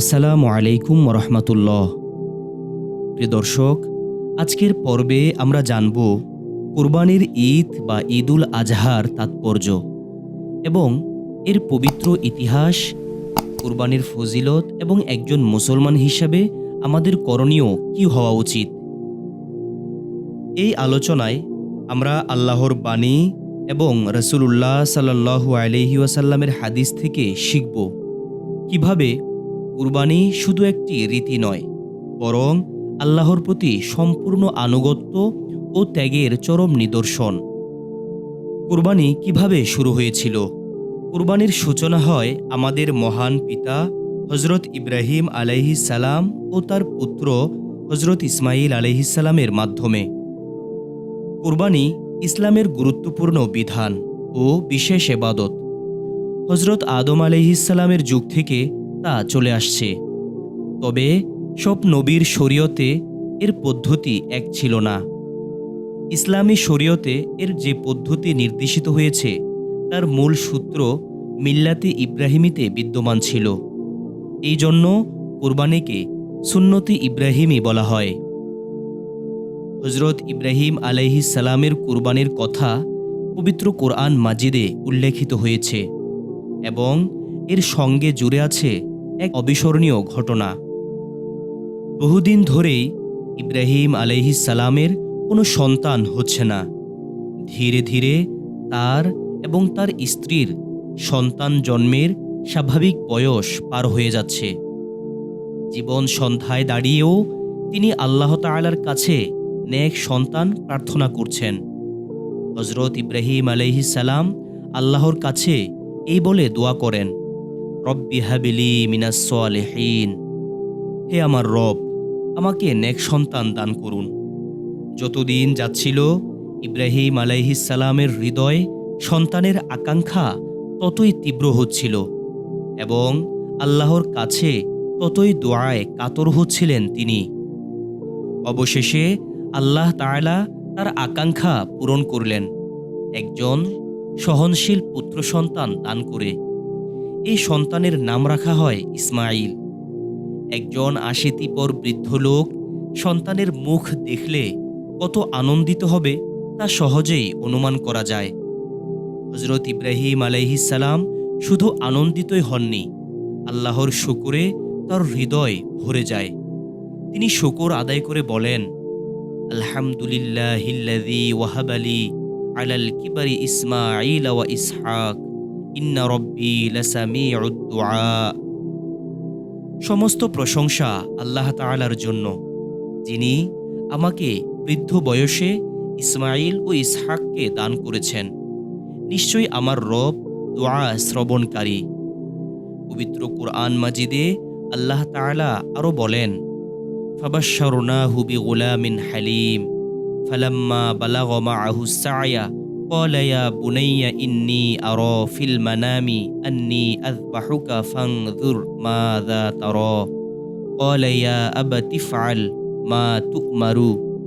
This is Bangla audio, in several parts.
আসসালামু আলাইকুম রহমতুল্লাহ প্রিয় দর্শক, আজকের পর্বে আমরা জানব কোরবানির ঈদ বা ঈদুল আজহার তাৎপর্য এবং এর পবিত্র ইতিহাস, কোরবানির ফজিলত এবং একজন মুসলমান হিসাবে আমাদের করণীয় কি হওয়া উচিত? এই আলোচনায় আমরা আল্লাহর বাণী এবং রসুল্লাহ সাল্লাহু আলহি ওয়াসাল্লামের হাদিস থেকে শিখব কীভাবে কুরবানি শুধু একটি রীতি নয়, বরং আল্লাহর প্রতি সম্পূর্ণ আনুগত্য ও ত্যাগের চরম নিদর্শন। কুরবানি কীভাবে শুরু হয়েছিল? কুরবানির সূচনা হয় আমাদের মহান পিতা হজরত ইব্রাহিম আলাইহি সালাম ও তার পুত্র হজরত ইসমাইল আলাইহিসালামের মাধ্যমে। কুরবানি ইসলামের গুরুত্বপূর্ণ বিধান ও বিশেষ এবাদত। হজরত আদম আলহিসাল্লামের যুগ থেকে তা চলে আসছে। তবে সব নবীর শরীয়তে এর পদ্ধতি এক ছিল না। ইসলামী শরীয়তে এর যে পদ্ধতি নির্দেশিত হয়েছে, তার মূল সূত্র মিল্লাতে ইব্রাহিমিতে বিদ্যমান ছিল। এই জন্য কোরবানিকে সুন্নতি ইব্রাহিমই বলা হয়। হজরত ইব্রাহিম আলাইহিস সালামের কুরবানির কথা পবিত্র কোরআন মাজিদে উল্লেখিত হয়েছে এবং এর সঙ্গে জুড়ে আছে এক অবিস্মরণীয় ঘটনা। বহুদিন ধরেই ইব্রাহিম আলাইহিস সালামের কোনো সন্তান হচ্ছে না। ধীরে ধীরে তার এবং তার স্ত্রীর সন্তান জন্মের স্বাভাবিক বয়স পার হয়ে যাচ্ছে। জীবন সন্ধ্যায় দাঁড়িয়েও তিনি আল্লাহ তালার কাছে নেক সন্তান প্রার্থনা করছেন। হজরত ইব্রাহিম আলহি সালাম আল্লাহর কাছে এই বলে দোয়া করেন রব্বি হাবিলি মিনাসলেহীন হে আমার রব, আমাকে নেক সন্তান দান করুন। যতদিন যাচ্ছিল ইব্রাহিম আলাইহিসালামের হৃদয় সন্তানের আকাঙ্ক্ষা ততই তীব্র হচ্ছিল এবং আল্লাহর কাছে ততই দোয়ায় কাতর হচ্ছিলেন তিনি। অবশেষে আল্লাহ তাআলা তার আকাঙ্ক্ষা পূরণ করলেন। একজন সহনশীল পুত্র সন্তান দান করে এই সন্তানের নাম রাখা হয় ইসমাইল একজন আশিতিপর বৃদ্ধ লোক সন্তানের মুখ দেখলে কত আনন্দিত হবে তা সহজেই অনুমান করা যায়। হজরত ইব্রাহিম আলাইহিসালাম শুধু আনন্দিতই হননি, আল্লাহর শুকুরে তার হৃদয় ভরে যায়। তিনি শুকর আদায় করে বলেন, আলহামদুলিল্লাহিল্লাযী ওয়াহাবালি আলাল কিবারি ওয়া ইসহাক। সমস্ত প্রশংসা আল্লাহ তালার জন্য, যিনি আমাকে বৃদ্ধ বয়সে ইসমাইল ও ইসহাককে দান করেছেন। নিশ্চয়ই আমার রব দোয়া শ্রবণকারী। পবিত্র কুরআন মাজিদে আল্লাহ তালা আরও বলেন ফাবাসরনা হুবি গোলামিন হালিম, ফালাম্মা বালাগমা আহুসায়া قال يا بني إني أرى في المنام أني أذبحك فانظر ماذا ترى قال يا أبت افعل ما تؤمر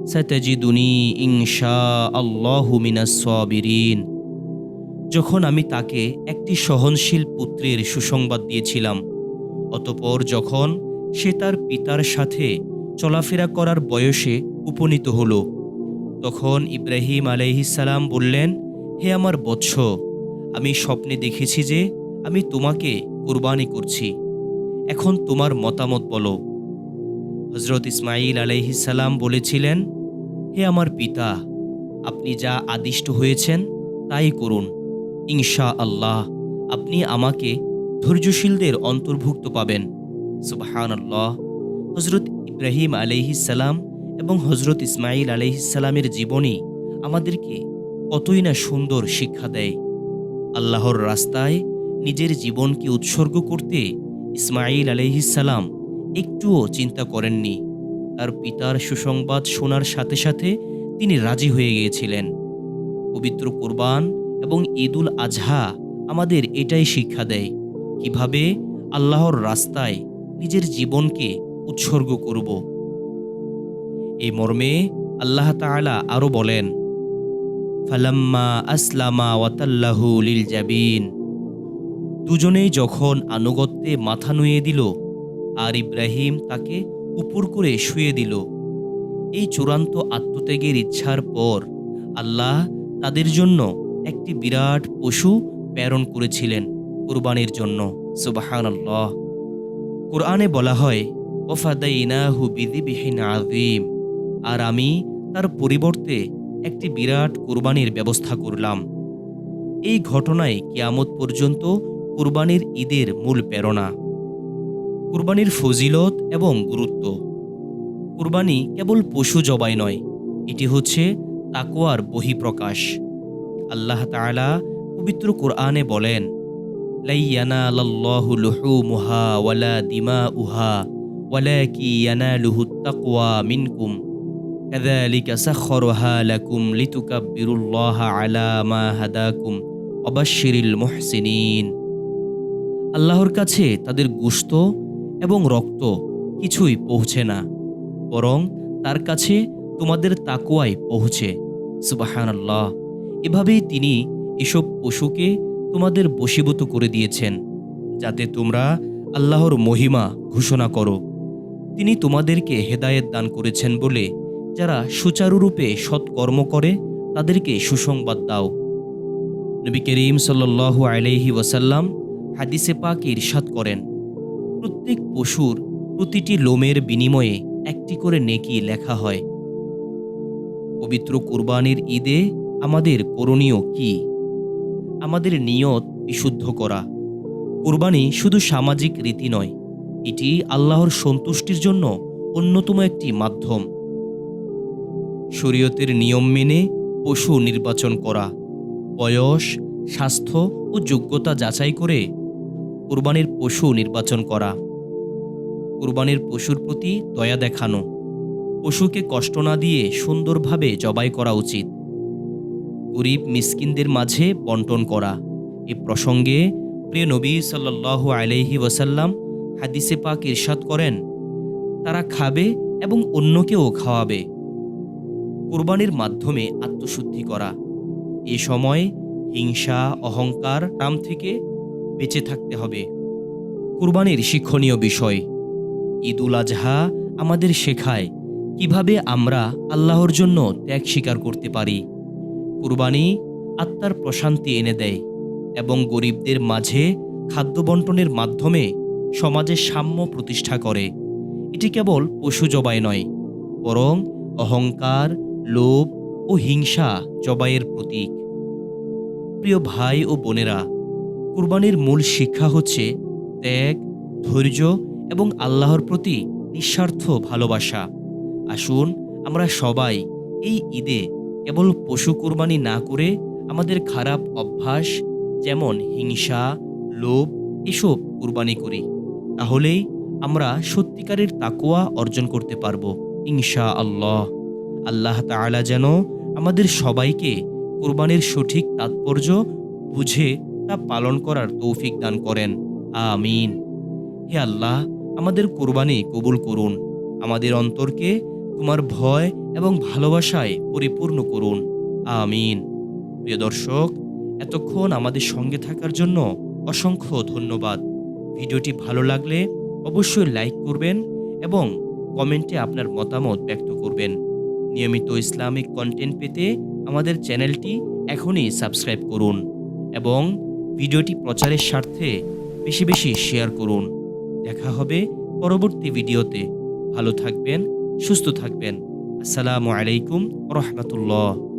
ستجدني إن شاء الله من الصابرين যখন আমি তাকে একটি সহনশীল পুত্রের সুসংবাদ দিয়েছিলাম অতপর যখন সে তার পিতার সাথে চলাফেরা করার বয়সে উপনীত হল তখন ইব্রাহিম আলাইহিসালাম বললেন, হে আমার বৎস, আমি স্বপ্নে দেখেছি যে আমি তোমাকে কুরবানি করছি। এখন তোমার মতামত বলো। হজরত ইসমাইল আলাইহিসালাম বলেছিলেন, হে আমার পিতা, আপনি যা আদিষ্ট হয়েছেন তাই করুন। ইনশা আল্লাহ আপনি আমাকে ধৈর্যশীলদের অন্তর্ভুক্ত পাবেন। সুবাহান আল্লাহ হজরত ইব্রাহিম আলাইহিসাল্লাম এবং হজরত ইসমাইল আলাইহিসাল্লামের জীবনী আমাদেরকে কতই না সুন্দর শিক্ষা দেয়। আল্লাহর রাস্তায় নিজের জীবনকে উৎসর্গ করতে ইসমাইল আলাইহিসাল্লাম একটুও চিন্তা করেননি। তার পিতার সুসংবাদ শোনার সাথে সাথে তিনি রাজি হয়ে গিয়েছিলেন। পবিত্র কোরবান এবং ঈদুল আজহা আমাদের এটাই শিক্ষা দেয়, কীভাবে আল্লাহর রাস্তায় নিজের জীবনকে উৎসর্গ করব। এই মর্মে আল্লাহ তাআলা আরও বলেন, ফালাম্মা আসলামা ওয়াতাল্লাহু লিল জাবিন। দুজনেই যখন আনুগত্যে মাথা নুয়ে দিল, আর ইব্রাহিম তাকে উপর করে শুয়ে দিল। এই চূড়ান্ত আত্মত্যাগের ইচ্ছার পর আল্লাহ তাদের জন্য একটি বিরাট পশু প্রেরণ করেছিলেন কুরবানির জন্য। সুবাহান আল্লাহ কোরআনে বলা হয়, ওফাদাইনাহু বিদিবিহীন আযীম। আর আমি তার পরিবর্তে একটি বিরাট কুরবানির ব্যবস্থা করলাম। এই ঘটনায় কিয়ামত পর্যন্ত কুরবানির ঈদের মূল প্রেরণা। কুরবানির ফজিলত এবং গুরুত্ব। কুরবানি কেবল পশু জবাই নয়, এটি হচ্ছে তাকোয়ার বহিঃপ্রকাশ। আল্লাহ তাআলা পবিত্র কোরআনে বলেন লাইয়ানালাল্লাহু লুহুমুহা ওয়ালা দিমা উহা দিমাউহা ওয়ালাকি ইয়ানালুহু তাকওয়া মিনকুম। কাযালিকা সাখখারাহা লাকুম লিতুকাব্বিরুল্লাহা আলা মা হাদাকুম মুহসিনিন আল্লাহর কাছে তাদের গুস্ত এবং রক্ত কিছুই পৌঁছে না, বরং তার কাছে তোমাদের তাকুয়াই পৌঁছে। সুবাহান আল্লাহ এভাবেই তিনি এসব পশুকে তোমাদের বশীভূত করে দিয়েছেন, যাতে তোমরা আল্লাহর মহিমা ঘোষণা করো। তিনি তোমাদেরকে হেদায়েত দান করেছেন বলে যারা সুচারুরূপে সৎকর্ম করে, তাদেরকে সুসংবাদ দাও। নবী করিম সাল্লাল্লাহু আলাইহি ওয়াসাল্লাম হাদিসে পাক ইরশাদ করেন, প্রত্যেক পশুর প্রতিটি লোমের বিনিময়ে একটি করে নেকি লেখা হয়। পবিত্র কুরবানির ঈদে আমাদের করণীয় কি? আমাদের নিয়ত বিশুদ্ধ করা। কুরবানি শুধু সামাজিক রীতি নয়, এটি আল্লাহর সন্তুষ্টির জন্য অন্যতম একটি মাধ্যম। শরীয়তের নিয়ম মেনে পশু নির্বাচন করা, বয়স, স্বাস্থ্য ও যোগ্যতা যাচাই করে কুরবানির পশু নির্বাচন করা। কুরবানির পশুর প্রতি দয়া দেখানো, পশুকে কষ্ট না দিয়ে সুন্দরভাবে জবাই করা উচিত। গরিব মিসকিনদের মাঝে বন্টন করা, এ প্রসঙ্গে প্রিয় নবী সাল্লাল্লাহু আলাইহি ওয়াসাল্লাম হাদিসে পাক ইরশাদ করেন, তারা খাবে এবং অন্যকেও খাওয়াবে। কুরবানির মাধ্যমে আত্মশুদ্ধি করা। এ সময় হিংসা, অহংকার নাম থেকে বেঁচে থাকতে হবে। কুরবানির শিক্ষণীয় বিষয় ঈদ উল আজহা আমাদের শেখায় কীভাবে আমরা আল্লাহর জন্য ত্যাগ স্বীকার করতে পারি। কুরবানি আত্মার প্রশান্তি এনে দেয় এবং গরিবদের মাঝে খাদ্য বন্টনের মাধ্যমে সমাজে সাম্য প্রতিষ্ঠা করে। এটি কেবল পশু জবাই নয়, বরং অহংকার লোভ ও হিংসা জবাইয়ের প্রতীক। প্রিয় ভাই ও বোনেরা, কুরবানির মূল শিক্ষা হচ্ছে ত্যাগ, ধৈর্য এবং আল্লাহর প্রতি নিঃস্বার্থ ভালোবাসা। আসুন আমরা সবাই এই ঈদে কেবল পশু কুরবানি না করে আমাদের খারাপ অভ্যাস যেমন হিংসা, লোভ এসব কুরবানি করি। তাহলেই আমরা সত্যিকারের তাকুয়া অর্জন করতে পারব ইনশা আল্লাহ আল্লাহ তাআলা যেন আমাদের সবাইকে কুরবানির সঠিক তাৎপর্য বুঝে তা পালন করার তৌফিক দান করেন। আমিন। হে আল্লাহ, আমাদের কোরবানি কবুল করুন। আমাদের অন্তরকে তোমার ভয় এবং ভালোবাসায় পরিপূর্ণ করুন। আমিন। প্রিয় দর্শক, এতক্ষণ আমাদের সঙ্গে থাকার জন্য অসংখ্য ধন্যবাদ। ভিডিওটি ভালো লাগলে অবশ্যই লাইক করবেন এবং কমেন্টে আপনার মতামত ব্যক্ত করবেন। নিয়মিত ইসলামিক কন্টেন্ট পেতে আমাদের চ্যানেলটি এখনই সাবস্ক্রাইব করুন এবং ভিডিওটি প্রচারের স্বার্থে বেশি বেশি শেয়ার করুন। দেখা হবে পরবর্তী ভিডিওতে। ভালো থাকবেন, সুস্থ থাকবেন। আসসালামু আলাইকুম রহমতুল্লাহ।